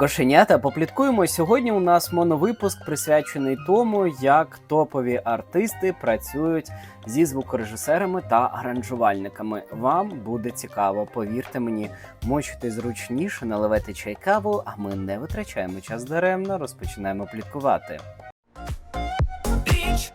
Кошенята, попліткуємо. Сьогодні у нас моновипуск присвячений тому, як топові артисти працюють зі звукорежисерами та аранжувальниками. Вам буде цікаво, повірте мені, мочите зручніше, наливайте чай каву, а ми не витрачаємо час даремно, розпочинаємо пліткувати. Біч.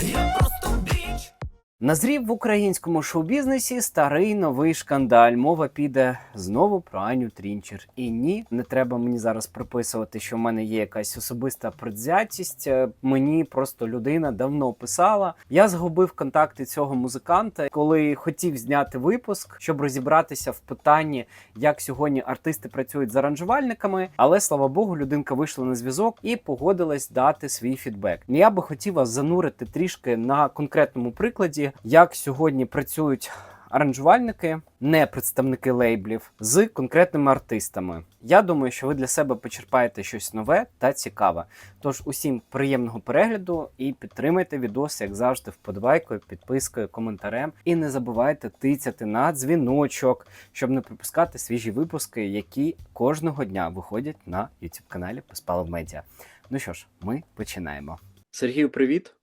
Я просто біч. Назрів в українському шоу-бізнесі старий новий шкандаль. Мова піде знову про Аню Трінчер. І ні, не треба мені зараз приписувати, що в мене є якась особиста предвзятість. Е, Мені просто людина давно писала. Я згубив контакти цього музиканта, коли хотів зняти випуск, щоб розібратися в питанні, як сьогодні артисти працюють з аранжувальниками. Але слава Богу, людинка вийшла на зв'язок і погодилась дати свій фідбек. Я би хотів вас занурити трішки на конкретному прикладі, як сьогодні працюють аранжувальники, не представники лейблів з конкретними артистами. Я думаю, що ви для себе почерпаєте щось нове та цікаве. Тож усім приємного перегляду і підтримайте відос, як завжди, вподобайкою, підпискою, коментарем. І не забувайте тицяти на дзвіночок, щоб не пропускати свіжі випуски, які кожного дня виходять на youtube каналі Поспалов Медіа. Ну що ж, ми починаємо. Сергію, привіт.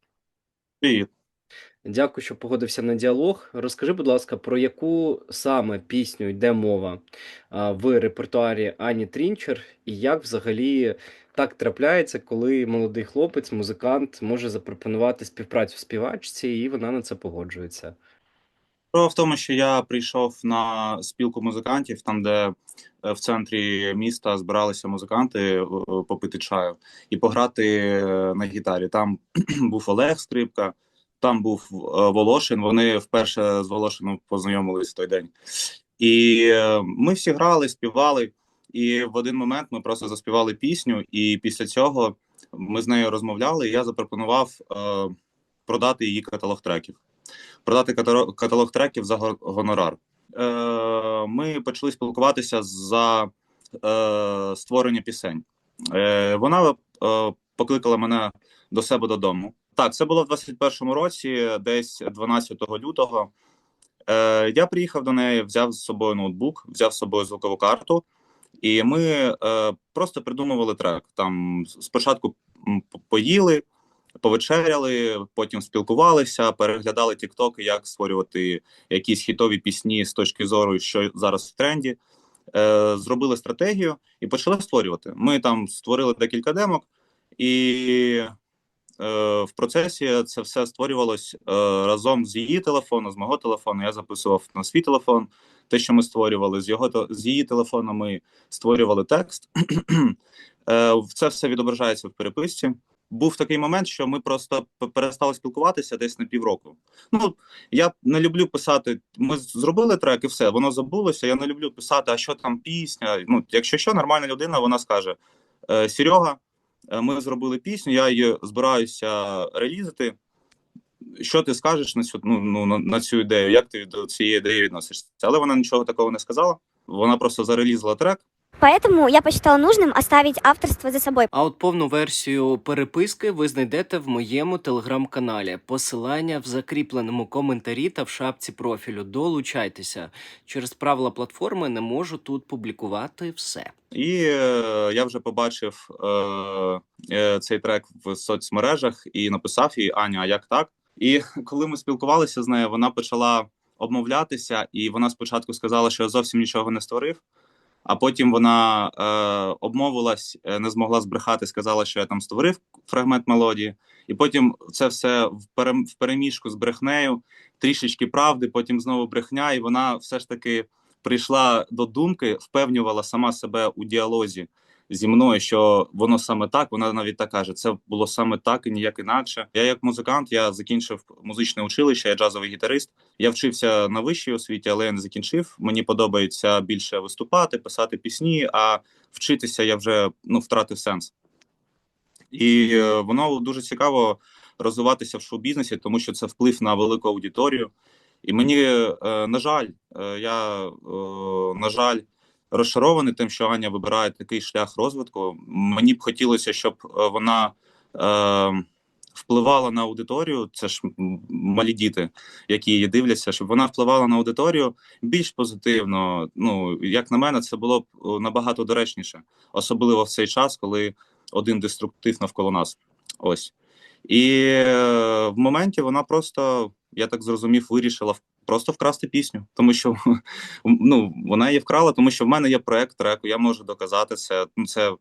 Привіт. Дякую, що погодився на діалог. Розкажи, будь ласка, про яку саме пісню йде мова в репертуарі Ані Трінчер, і як взагалі так трапляється, коли молодий хлопець, музикант може запропонувати співпрацю співачці, і вона на це погоджується. Справа в тому, що я прийшов на спілку музикантів, там, де е, в центрі міста збиралися музиканти е, попити чаю і пограти е, на гітарі. Там був Олег Скрипка, там був е, Волошин. Вони вперше з Волошином познайомились в той день. І е, ми всі грали, співали. І в один момент ми просто заспівали пісню, і після цього ми з нею розмовляли. І я запропонував е, продати її каталог треків. Продати каталог треків за гонорар. Е, ми почали спілкуватися за е, створення пісень. Е, вона е, покликала мене до себе додому. Так, це було в 21-му році, десь 12 лютого. Е, я приїхав до неї, взяв з собою ноутбук, взяв з собою звукову карту, і ми е, просто придумували трек. Там спочатку поїли, повечеряли, потім спілкувалися, переглядали тіктоки, як створювати якісь хітові пісні з точки зору, що зараз в тренді. Е, зробили стратегію і почали створювати. Ми там створили декілька демок, і е, в процесі це все створювалось е, разом з її телефону, з мого телефону. Я записував на свій телефон те, що ми створювали. З його з її телефону ми створювали текст. Е, Це все відображається в переписці. Був такий момент, що ми просто перестали спілкуватися десь на півроку. Ну я не люблю писати. Ми зробили трек і все, воно забулося. Я не люблю писати, а що там пісня. Ну, якщо що, нормальна людина, вона скаже: «Е, Серега, ми зробили пісню, я її збираюся релізити. Що ти скажеш на цю ну, ну, на, на цю ідею? Як ти до цієї ідеї відносишся? Але вона нічого такого не сказала. Вона просто зарелізла трек. Поэтому я посчитала нужным оставить авторство за собой. А от повну версію переписки ви знайдете в моєму телеграм-каналі. Посилання в закріпленому коментарі та в шапці профілю. Долучайтеся. Через правила платформи не можу тут публікувати все. І е, я вже побачив е, е, цей трек в соцмережах і написав їй Аня, а як так? І коли ми спілкувалися з нею, вона почала обмовлятися, і вона спочатку сказала, що я зовсім нічого не створив. А потім вона е, обмовилась, е, не змогла збрехати, сказала, що я там створив фрагмент мелодії, і потім це все в, переміжку з брехнею, трішечки правди, потім знову брехня, і вона все ж таки прийшла до думки, впевнювала сама себе у діалозі зі мною, що воно саме так. Вона навіть так каже: це було саме так і ніяк інакше. Я, як музикант, я закінчив музичне училище, я джазовий гітарист. Я вчився на вищій освіті, але я не закінчив. Мені подобається більше виступати, писати пісні, а вчитися я вже ну втратив сенс. І е, воно дуже цікаво розвиватися в шоу-бізнесі, тому що це вплив на велику аудиторію. І мені, е, на жаль, е, я, на жаль, розчарований тим, що Аня вибирає такий шлях розвитку. Мені б хотілося, щоб е, вона е, впливала на аудиторію. Це ж малі діти, які її дивляться, щоб вона впливала на аудиторію більш позитивно. Ну як на мене, це було б набагато доречніше, особливо в цей час, коли один деструктив навколо нас. Ось. І е, в моменті вона просто, я так зрозумів, вирішила просто вкрасти пісню, тому що ну, вона її вкрала, тому що в мене є проект треку, я можу доказати це. Ну, це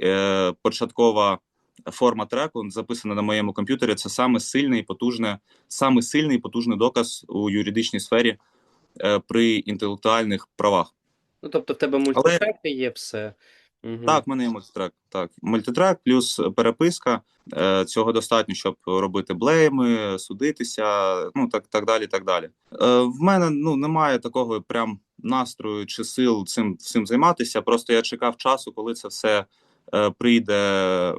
е, початкова форма треку, записана на моєму комп'ютері. Це саме сильний, потужне, саме сильний і потужний доказ у юридичній сфері е, при інтелектуальних правах. Ну, тобто в тебе мультифекти є все. Угу. Так, в мене є мультитрек. Так, мультитрек плюс переписка. Е, цього достатньо, щоб робити блейми, судитися, ну так, так далі. Так далі. Е, в мене ну немає такого прям настрою чи сил цим всім займатися. Просто я чекав часу, коли це все е, прийде,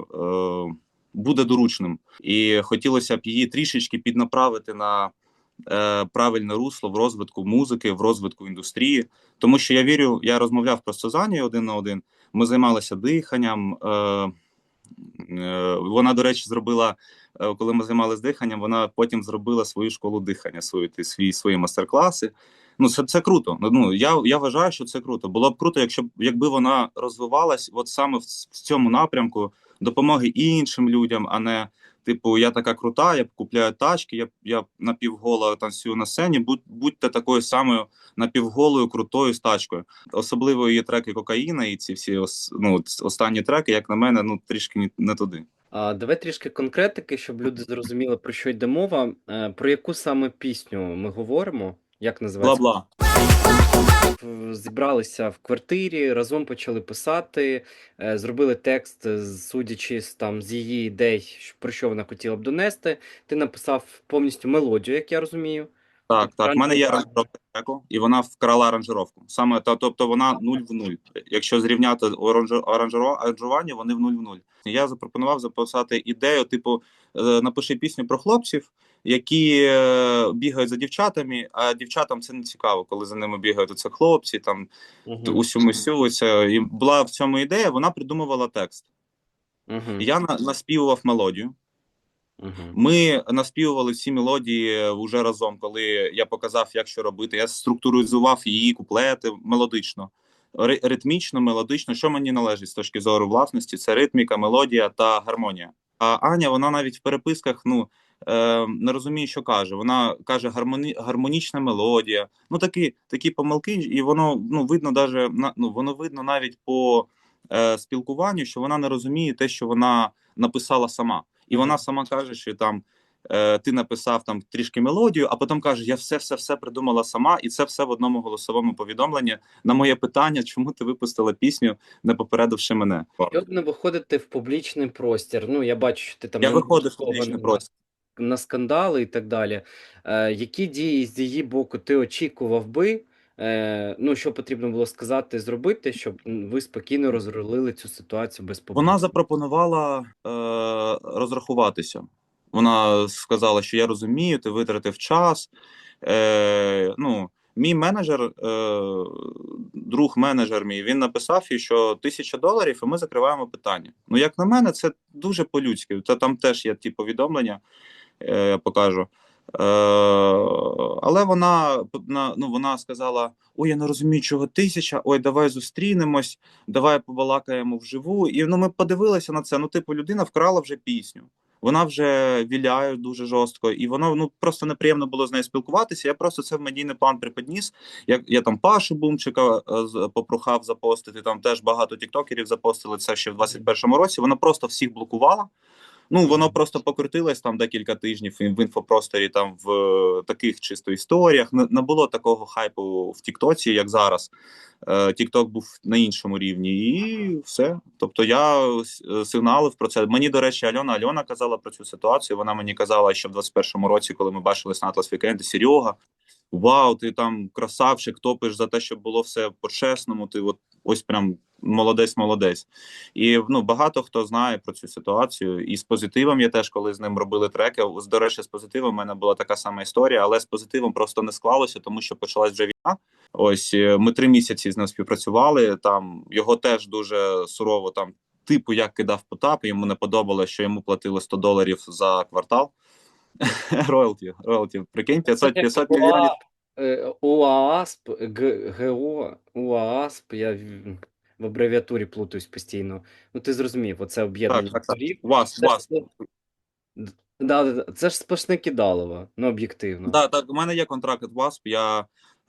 буде доручним. І хотілося б її трішечки піднаправити на правильне русло в розвитку музики, в розвитку індустрії. Тому що я вірю, я розмовляв просто з Анією один на один. Ми займалися диханням. Е, е, вона, до речі, зробила, е, коли ми займалися диханням, вона потім зробила свою школу дихання, свої, свої, свої мастер-класи. Ну, це, це круто. Ну, я, я вважаю, що це круто. Було б круто, якщо якби вона розвивалась от саме в, в цьому напрямку допомоги іншим людям, а не типу, я така крута, я купляю тачки, я, я напівгола танцюю на сцені. Будь, будьте такою самою напівголою, крутою з тачкою. Особливо її треки кокаїна і ці всі ос, ну, останні треки, як на мене, ну трішки не, не туди. А, давай трішки конкретики, щоб люди зрозуміли, про що йде мова. Е, Про яку саме пісню ми говоримо? Як називається? Бла-бла. В- Зібралися в квартирі, разом почали писати, е, зробили текст, е, судячи там з її ідей, про що вона хотіла б донести. Ти написав повністю мелодію, як я розумію. Так, так. В мене є аранжировка треку, і вона вкрала аранжировку. Саме та, тобто вона 0 в 0. Якщо зрівняти аранжування, вони в 0 в 0. Я запропонував записати ідею, типу, е, напиши пісню про хлопців, які е, бігають за дівчатами, а дівчатам це не цікаво, коли за ними бігають оце хлопці, там Угу. усьому сю. Це і була в цьому ідея. Вона придумувала текст. Угу. Я на, наспівував мелодію. Ми наспівували всі мелодії вже разом, коли я показав, як що робити. Я структуризував її куплети мелодично, ритмічно, мелодично. Що мені належить з точки зору власності? Це ритміка, мелодія та гармонія. А Аня, вона навіть в переписках ну е, не розуміє, що каже. Вона каже гармоні, гармонічна мелодія. Ну такі, такі помилки, і воно ну видно даже ну воно видно навіть по е, спілкуванню, що вона не розуміє те, що вона написала сама. І вона сама каже, що там е, ти написав там трішки мелодію, а потім каже: Я все, все, все придумала сама, і це все в одному голосовому повідомленні на моє питання, чому ти випустила пісню, не попередивши мене. Як не виходити в публічний простір? Ну, я бачу, що ти там Я виходив в публічний на- простір. на скандали і так далі. Е, які дії з її боку ти очікував би? Е, ну, що потрібно було сказати, зробити, щоб ви спокійно розрулили цю ситуацію без публіки? Вона запропонувала е, розрахуватися. Вона сказала, що я розумію, ти витратив час. Е, ну, мій менеджер, е, друг менеджер мій, він написав їй, що тисяча доларів, і ми закриваємо питання. Ну, як на мене, це дуже по-людськи. Та там теж є ті повідомлення, е, я покажу. Е, але вона на- ну, вона сказала: Ой, я не розумію, чого тисяча, ой, давай зустрінемось, давай побалакаємо вживу. І ну, ми подивилися на це. Ну, типу, людина вкрала вже пісню. Вона вже віляє дуже жорстко, і воно ну просто неприємно було з нею спілкуватися. Я просто це в медійний план приподніс. Я, я там Пашу Бумчика е, попрохав запостити. Там теж багато тіктокерів запостили це ще в 21-му році. Вона просто всіх блокувала. Ну, воно просто покрутилось там декілька тижнів в інфопросторі, там в е, таких чисто історіях. Не, було такого хайпу в Тіктоці, як зараз. Е, Тікток був на іншому рівні, і все. Тобто я е, сигналив про це. Мені, до речі, Альона Альона казала про цю ситуацію. Вона мені казала, що в 21-му році, коли ми бачились на Weekend, Серега, вау, ти там красавчик, топиш за те, щоб було все по-чесному. Ти от ось прям молодець, молодець. І ну багато хто знає про цю ситуацію. І з позитивом я теж, коли з ним робили треки. з- До речі, з позитивом в мене була така сама історія, але з позитивом просто не склалося, тому що почалась вже війна. Ось е, ми три місяці з ним співпрацювали. Там його теж дуже сурово там типу як кидав Потап. Йому не подобалося, що йому платили 100 доларів за квартал. Роялті, роялті. Прикинь, 500, 500 мільйонів. Е, УААСП, ГО, УААСП, я в, абревіатурі плутаюсь постійно. Ну ти зрозумів, оце об'єднання Так, так, так. Вас, Це ж- вас. Да, да, це ж сплошне кидалово, ну об'єктивно. Да, так, у мене є контракт від WASP, я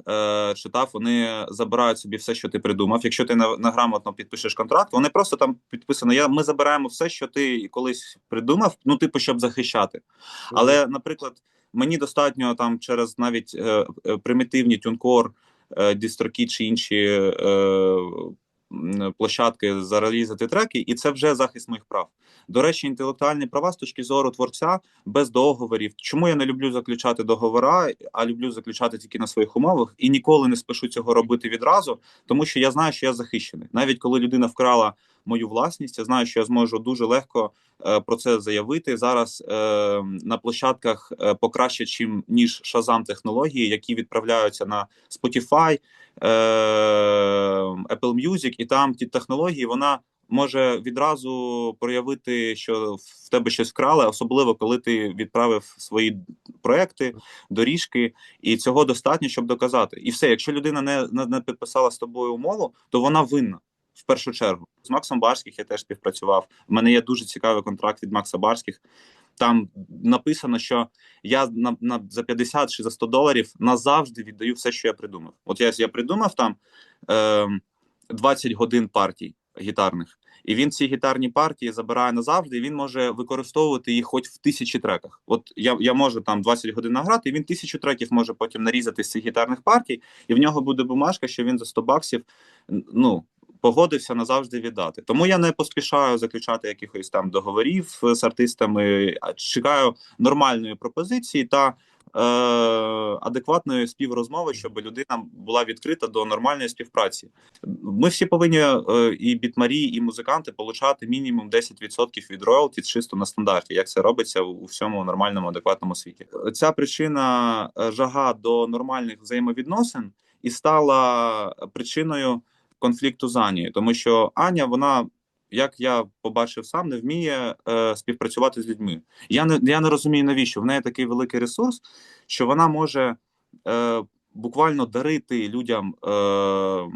е, читав, вони забирають собі все, що ти придумав. Якщо ти неграмотно підпишеш контракт, вони просто там підписано. Я, ми забираємо все, що ти колись придумав, ну, типу, щоб захищати. Але, наприклад, мені достатньо там через навіть е, е, примітивні TuneCore, е, DistroKid чи інші е, площадки зарелізати треки, і це вже захист моїх прав. До речі, інтелектуальні права з точки зору творця без договорів. Чому я не люблю заключати договора, а люблю заключати тільки на своїх умовах і ніколи не спішу цього робити відразу, тому що я знаю, що я захищений. Навіть коли людина вкрала мою власність, я знаю, що я зможу дуже легко е, про це заявити зараз е, на площадках е, покраще, чим ніж Shazam технології, які відправляються на Spotify, Apple Music, і там ті технології вона може відразу проявити, що в тебе щось вкрали, особливо коли ти відправив свої проекти, доріжки, і цього достатньо, щоб доказати. І все, якщо людина не, не підписала з тобою умову, то вона винна. В першу чергу з Максом Барських я теж співпрацював. У мене є дуже цікавий контракт від Макса Барських. Там написано, що я на, на за 50 чи за 100 доларів назавжди віддаю все, що я придумав. От я, я придумав там е, 20 годин партій гітарних, і він ці гітарні партії забирає назавжди. і Він може використовувати їх хоч в тисячі треках. От я, я можу там 20 годин награти, і він тисячу треків може потім нарізати з цих гітарних партій, і в нього буде бумажка, що він за 100 баксів ну погодився назавжди віддати. Тому я не поспішаю заключати якихось там договорів е, з артистами, а чекаю нормальної пропозиції та е, адекватної співрозмови, щоб людина була відкрита до нормальної співпраці. Ми всі повинні е, і бітмарі, і музиканти получати мінімум 10% від роялті чисто на стандарті, як це робиться у у всьому нормальному адекватному світі. Ця причина е, жага до нормальних взаємовідносин і стала причиною конфлікту з Анією, тому що Аня, вона. Як я побачив сам, не вміє е, співпрацювати з людьми. Я не я не розумію, навіщо в неї такий великий ресурс, що вона може е, буквально дарити людям е,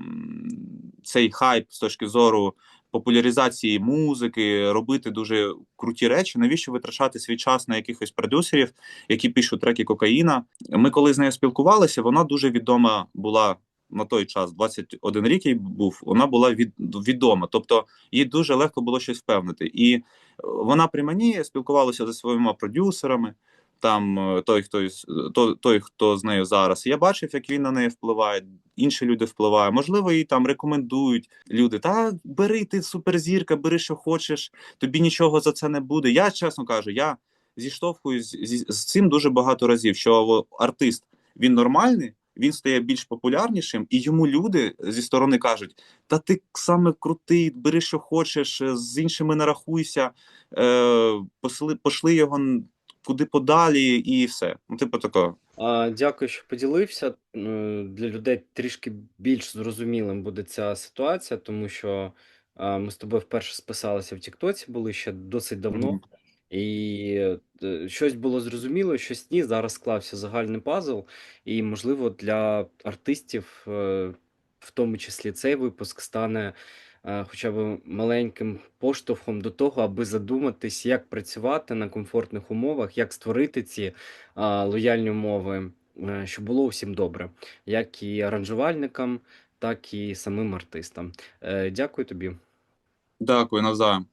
цей хайп з точки зору популяризації музики, робити дуже круті речі. Навіщо витрачати свій час на якихось продюсерів, які пишуть треки кокаїна? Ми коли з нею спілкувалися, вона дуже відома була на той час, 21 рік їй був. Вона була від, відома, тобто їй дуже легко було щось впевнити. І е, вона при мені спілкувалася зі своїми продюсерами. Там е, той, хто із- то- той, хто з нею зараз. Я бачив, як він на неї впливає, інші люди впливають. Можливо, їй там рекомендують люди. Та бери ти суперзірка, бери, що хочеш, тобі нічого за це не буде. Я чесно кажу, я зіштовхуюсь з, з цим дуже багато разів. Що артист він нормальний, він стає більш популярнішим, і йому люди зі сторони кажуть: Та ти саме крутий, бери, що хочеш, е, з іншими не рахуйся, е, посли, пошли його куди подалі, і все. Ну, типу такого. А, дякую, що поділився. Для людей трішки більш зрозумілим буде ця ситуація, тому що ми з тобою вперше списалися в Тіктоці, були ще досить давно. Мгм. І е, щось було зрозуміло, щось ні. Зараз склався загальний пазл, і, можливо, для артистів, е, в тому числі цей випуск, стане е, хоча б маленьким поштовхом до того, аби задуматись, як працювати на комфортних умовах, як створити ці лояльні умови, щоб було усім добре, як і аранжувальникам, так і самим артистам. Дякую тобі. Дякую, навзаєм.